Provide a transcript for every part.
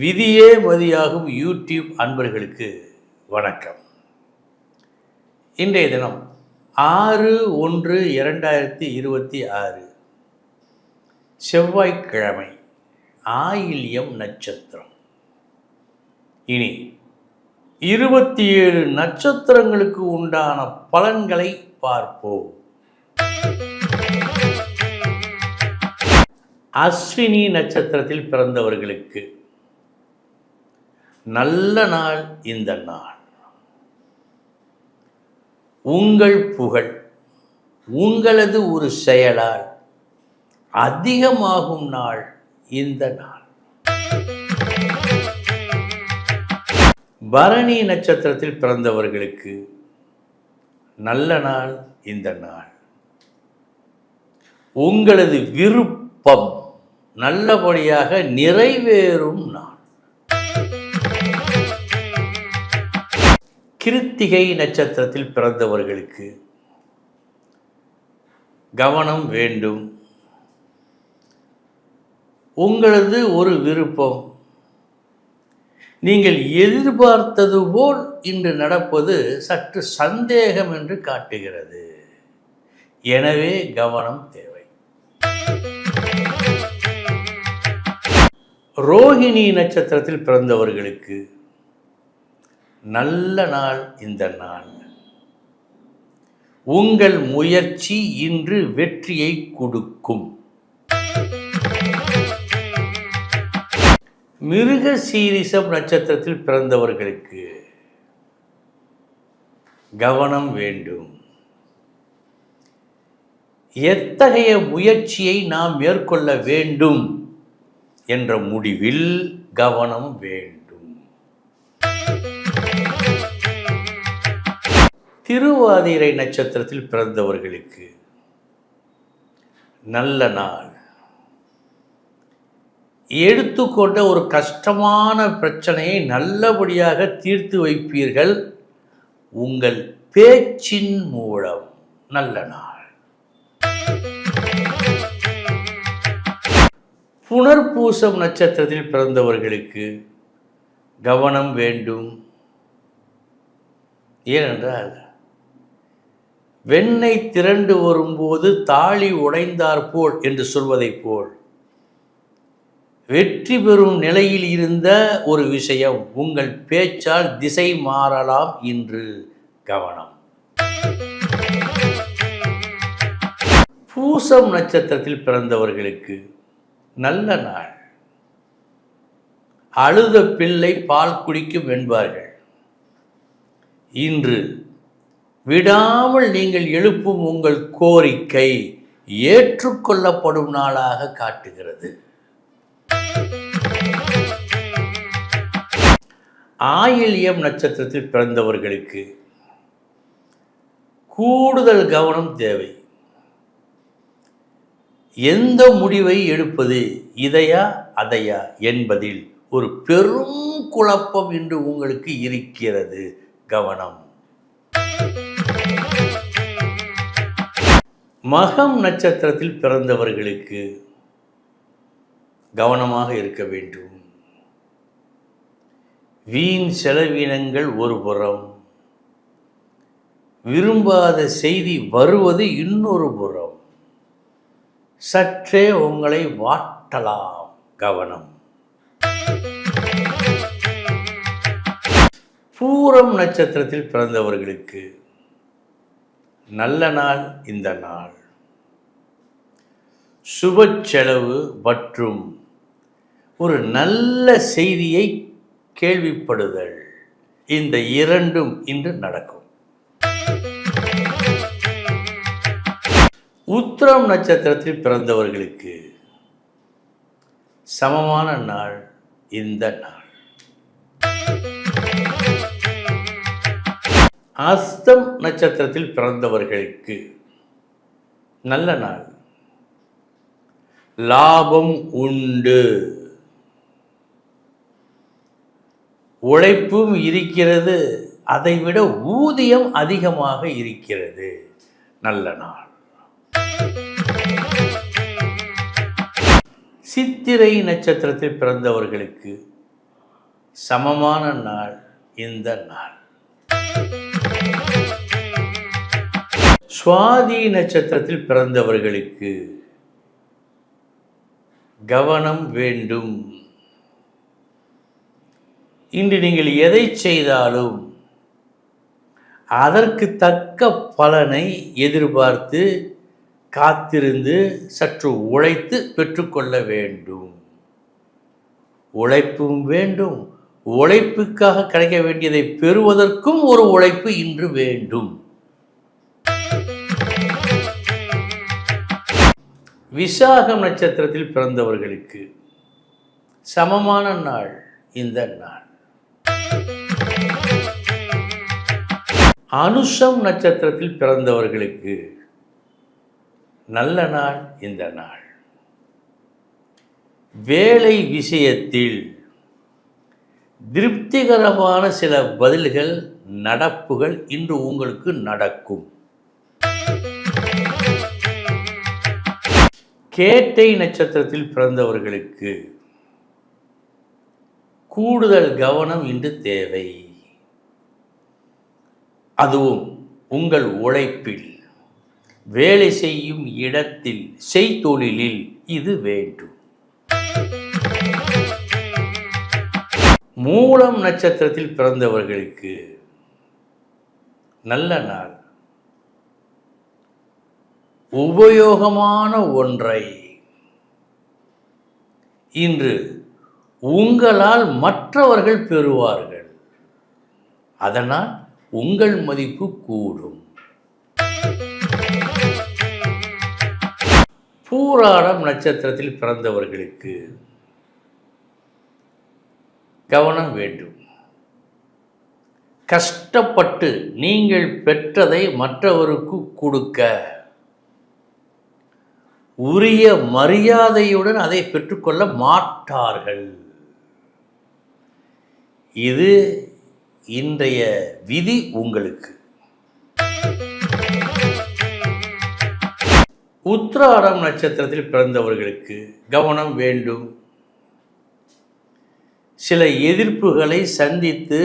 விதியே மதியாகும் யூடியூப் அன்பர்களுக்கு வணக்கம். இன்றைய தினம் ஆறு ஒன்று இரண்டாயிரத்தி இருபத்தி ஆறு. செவ்வாய்க்கிழமை ஆயில்யம் நட்சத்திரம். இனி இருபத்தி ஏழு நட்சத்திரங்களுக்கு உண்டான பலன்களை பார்ப்போம். அஸ்வினி நட்சத்திரத்தில் பிறந்தவர்களுக்கு நல்ல நாள் இந்த நாள். உங்கள் புகழ் உங்களது ஒரு செயலால் அதிகமாகும் நாள் இந்த நாள். பரணி நட்சத்திரத்தில் பிறந்தவர்களுக்கு நல்ல நாள் இந்த நாள். உங்களது விருப்பம் நல்லபடியாக நிறைவேறும் நாள். கிருத்திகை நட்சத்திரத்தில் பிறந்தவர்களுக்கு கவனம் வேண்டும். உங்களது ஒரு விருப்பம் நீங்கள் எதிர்பார்த்தது போல் இன்று நடப்பது சற்று சந்தேகம் என்று காட்டுகிறது. எனவே கவனம் தேவை. ரோஹிணி நட்சத்திரத்தில் பிறந்தவர்களுக்கு நல்ல நாள் இந்த நாள். உங்கள் முயற்சி இன்று வெற்றியை கொடுக்கும். மிருக சீரிசம் நட்சத்திரத்தில் பிறந்தவர்களுக்கு கவனம் வேண்டும். எத்தகைய முயற்சியை நாம் மேற்கொள்ள வேண்டும் என்ற முடிவில் கவனம் வேண்டும். திருவாதிரை நட்சத்திரத்தில் பிறந்தவர்களுக்கு நல்ல நாள். எடுத்துக்கொண்ட ஒரு கஷ்டமான பிரச்சனையை நல்லபடியாக தீர்த்து வைப்பீர்கள். உங்கள் பேச்சின் மூலம் நல்ல நாள். புனர்பூசம் நட்சத்திரத்தில் பிறந்தவர்களுக்கு கவனம் வேண்டும். ஏனென்றால் வெண்ணை திரண்டு வரும்போது தாளி உடைந்தாற்போல் என்று சொல்வதைப் போல். வெற்றி பெறும் நிலையில் இருந்த ஒரு விஷயம் உங்கள் பேச்சால் திசை மாறலாம் இன்று கவனம். பூசம் நட்சத்திரத்தில் பிறந்தவர்களுக்கு நல்ல நாள். அழுத பிள்ளை பால் குடிக்கும் என்பார்கள். இன்று விடாமல் நீங்கள் எழுப்பும் உங்கள் கோரிக்கை ஏற்றுக்கொள்ளப்படும் நாளாக காட்டுகிறது. ஆயில்யம் நட்சத்திரத்தில் பிறந்தவர்களுக்கு கூடுதல் கவனம் தேவை. எந்த முடிவை எடுப்பது இதையா அதையா என்பதில் ஒரு பெரும் குழப்பம் இன்று உங்களுக்கு இருக்கிறது. கவனம். மகம் நட்சத்திரத்தில் பிறந்தவர்களுக்கு கவனமாக இருக்க வேண்டும். வீண் செலவினங்கள் ஒரு புறம். விரும்பாத செய்தி வருவது இன்னொரு புறம். சற்றே உங்களை வாட்டலாம் கவனம். பூரம் நட்சத்திரத்தில் பிறந்தவர்களுக்கு நல்ல நாள் இந்த நாள். சுப செலவு மற்றும் ஒரு நல்ல செய்தியை கேள்விப்படுதல். இந்த இரண்டும் இன்று நடக்கும். உத்திரம் நட்சத்திரத்தில் பிறந்தவர்களுக்கு சமமான நாள் இந்த நாள். அஸ்தம் நட்சத்திரத்தில் பிறந்தவர்களுக்கு நல்ல நாள். லாபம் உண்டு. உழைப்பும் இருக்கிறது. அதைவிட ஊதியம் அதிகமாக இருக்கிறது. நல்ல நாள். சித்திரை நட்சத்திரத்தில் பிறந்தவர்களுக்கு சமமான நாள் இந்த நாள். சுவாதி நட்சத்திரத்தில் பிறந்தவர்களுக்கு கவனம் வேண்டும். இன்று நீங்கள் எதை செய்தாலும் அதற்கு தக்க பலனை எதிர்பார்த்து காத்திருந்து சற்று உழைத்து பெற்றுக்கொள்ள வேண்டும். உழைப்பும் வேண்டும். உழைப்புக்காக கிடைக்க வேண்டியதை பெறுவதற்கும் ஒரு உழைப்பு இன்று வேண்டும். விசாகம் நட்சத்திரத்தில் பிறந்தவர்களுக்கு சமமான நாள் இந்த நாள். அனுஷம் நட்சத்திரத்தில் பிறந்தவர்களுக்கு நல்ல நாள் இந்த நாள். வேலை விஷயத்தில் திருப்திகரமான சில பதில்கள் நடப்புகள் இன்று உங்களுக்கு நடக்கும். கேட்டை நட்சத்திரத்தில் பிறந்தவர்களுக்கு கூடுதல் கவனம் இன்று தேவை. அதுவும் உங்கள் உழைப்பில் வேலை செய்யும் இடத்தில் செய்தொழிலில் இது வேண்டும். மூலம் நட்சத்திரத்தில் பிறந்தவர்களுக்கு நல்ல நாள். உபயோகமான ஒன்றை. இன்று உங்களால் மற்றவர்கள் பெறுவார்கள். அதனால் உங்கள் மதிப்பு கூடும். பூராடம் நட்சத்திரத்தில் பிறந்தவர்களுக்கு கவனம் வேண்டும். கஷ்டப்பட்டு நீங்கள் பெற்றதை மற்றவருக்கு கொடுக்க. உரிய மரியாதையுடன் அதை பெற்றுக்கொள்ள மாட்டார்கள். இது இன்றைய விதி உங்களுக்கு. உத்ராடம் நட்சத்திரத்தில் பிறந்தவர்களுக்கு கவனம் வேண்டும். சில எதிர்ப்புகளை சந்தித்து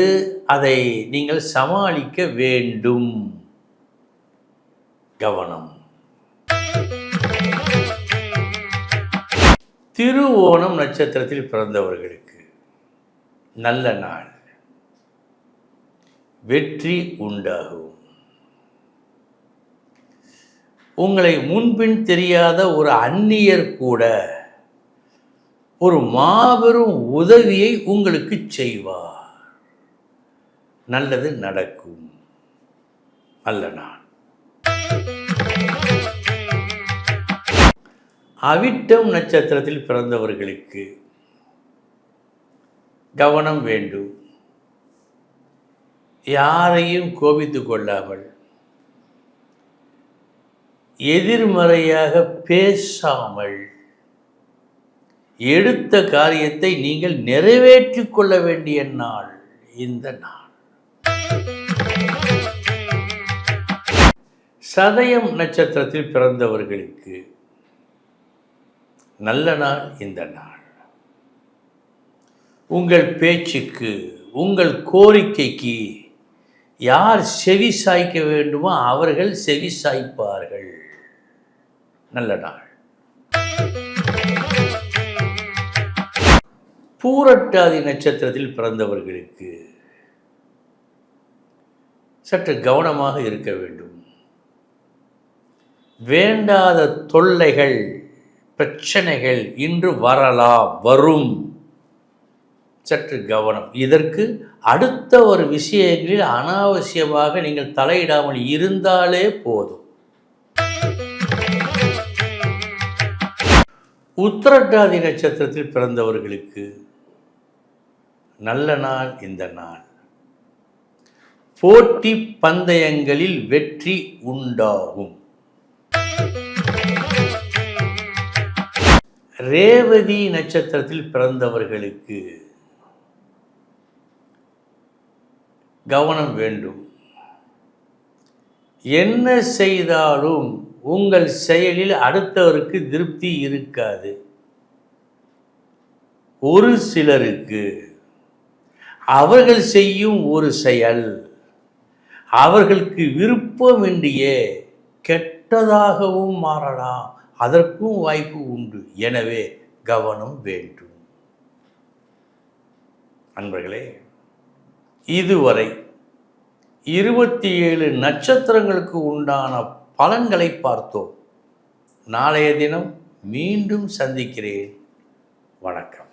அதை நீங்கள் சமாளிக்க வேண்டும். கவனம். திருவோணம் நட்சத்திரத்தில் பிறந்தவர்களுக்கு நல்ல நாள். வெற்றி உண்டாகும். உங்களை முன்பின் தெரியாத ஒரு அந்நியர் கூட ஒரு மாபெரும் உதவியை உங்களுக்கு செய்வார். நல்லது நடக்கும். நல்ல நாள். அவிட்டம் நட்சத்திரத்தில் பிறந்தவர்களுக்கு கவனம் வேண்டும். யாரையும் கோபித்து கொள்ளாமல் எதிர்மறையாக பேசாமல் எடுத்த காரியத்தை நீங்கள் நிறைவேற்றிக் கொள்ள வேண்டிய நாள் இந்த நாள். சதயம் நட்சத்திரத்தில் பிறந்தவர்களுக்கு நல்ல நாள் இந்த நாள். உங்கள் பேச்சுக்கு உங்கள் கோரிக்கைக்கு யார் செவி சாய்க்க வேண்டுமோ அவர்கள் செவி சாய்ப்பார்கள். நல்ல நாள். பூரட்டாதி நட்சத்திரத்தில் பிறந்தவர்களுக்கு சற்று கவனமாக இருக்க வேண்டும். வேண்டாத தொல்லைகள் பிரச்சனைகள் இன்று வரலாம் வரும். சற்று கவனம். இதற்கு அடுத்த ஒரு விஷயங்களில் அனாவசியமாக நீங்கள் தலையிடாமல் இருந்தாலே போதும். உத்திரட்டாதி நட்சத்திரத்தில் பிறந்தவர்களுக்கு நல்ல நாள் இந்த நாள். போட்டி பந்தயங்களில் வெற்றி உண்டாகும். ரேவதி நட்சத்திரத்தில் பிறந்தவர்களுக்கு கவனம் வேண்டும். என்ன செய்தாலும் உங்கள் செயலில் அடுத்தவருக்கு திருப்தி இருக்காது. ஒரு சிலருக்கு அவர்கள் செய்யும் ஒரு செயல் அவர்களுக்கு விருப்பமின்றியே கெட்டதாகவும் மாறலாம். அதற்கும் வாய்ப்பு உண்டு. எனவே கவனம் வேண்டும். அன்பர்களே இதுவரை இருபத்தி ஏழு நட்சத்திரங்களுக்கு உண்டான பலன்களை பார்த்தோம். நாளைய தினம் மீண்டும் சந்திக்கிறேன். வணக்கம்.